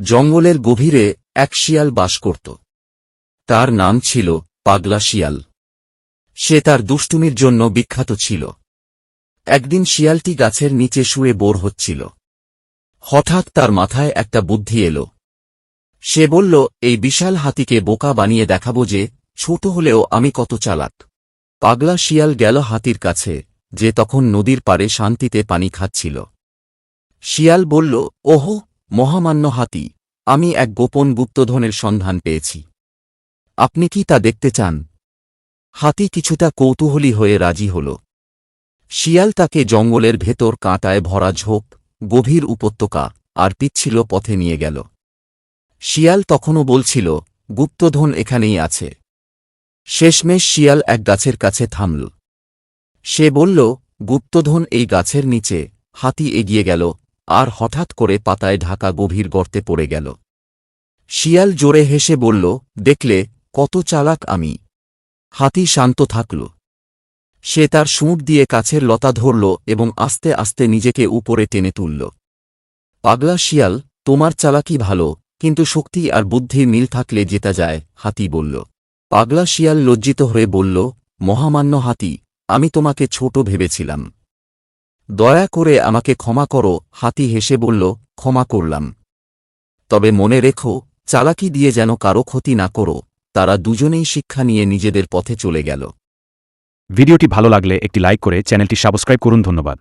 জঙ্গলের গভীরে এক শিয়াল বাস করত। তার নাম ছিল পাগলা শিয়াল। সে তার দুষ্টুমির জন্য বিখ্যাত ছিল। একদিন শিয়ালটি গাছের নিচে শুয়ে বোর হচ্ছিল। হঠাৎ তার মাথায় একটা বুদ্ধি এল। সে বলল, এই বিশাল হাতিকে বোকা বানিয়ে দেখাবো যে ছোট হলেও আমি কত চালাক। পাগলা শিয়াল গেল হাতির কাছে, যে তখন নদীর পারে শান্তিতে পানি খাচ্ছিল। শিয়াল বলল, ওহো মহামান্য হাতি, আমি এক গোপন গুপ্তধনের সন্ধান পেয়েছি। আপনি কি তা দেখতে চান? হাতি কিছুটা কৌতূহলী হয়ে রাজি হল। শিয়াল তাকে জঙ্গলের ভেতর কাঁটায় ভরা ঝোপ, গভীর উপত্যকা আর পিচ্ছিল পথে নিয়ে গেল। শিয়াল তখনও বলছিল, গুপ্তধন এখানেই আছে। শেষমেশ শিয়াল এক গাছের কাছে থামল। সে বলল, গুপ্তধন এই গাছের নিচে। হাতি এগিয়ে গেল আর হঠাৎ করে পাতায় ঢাকা গভীর গর্তে পড়ে গেল। শিয়াল জোরে হেসে বলল, দেখলে, কত চালাক আমি। হাতি শান্ত থাকল। সে তার সুঁট দিয়ে কাছের লতা ধরল এবং আস্তে আস্তে নিজেকে উপরে টেনে তুলল। পাগলা শিয়াল, তোমার চালাকি ভালো, কিন্তু শক্তি আর বুদ্ধির মিল থাকলে জেতা যায়, হাতি বলল। পাগলা শিয়াল লজ্জিত হয়ে বলল, মহামান্য হাতি, আমি তোমাকে ছোট ভেবেছিলাম। দয়া করে আমাকে ক্ষমা করো, হাতি হেসে বলল, ক্ষমা করলাম। তবে মনে রেখো, চালাকি দিয়ে যেন কারও ক্ষতি না করো, তারা দুজনেই শিক্ষা নিয়ে নিজেদের পথে চলে গেল। ভিডিওটি ভালো লাগলে একটি লাইক করে চ্যানেলটি সাবস্ক্রাইব করুন, ধন্যবাদ।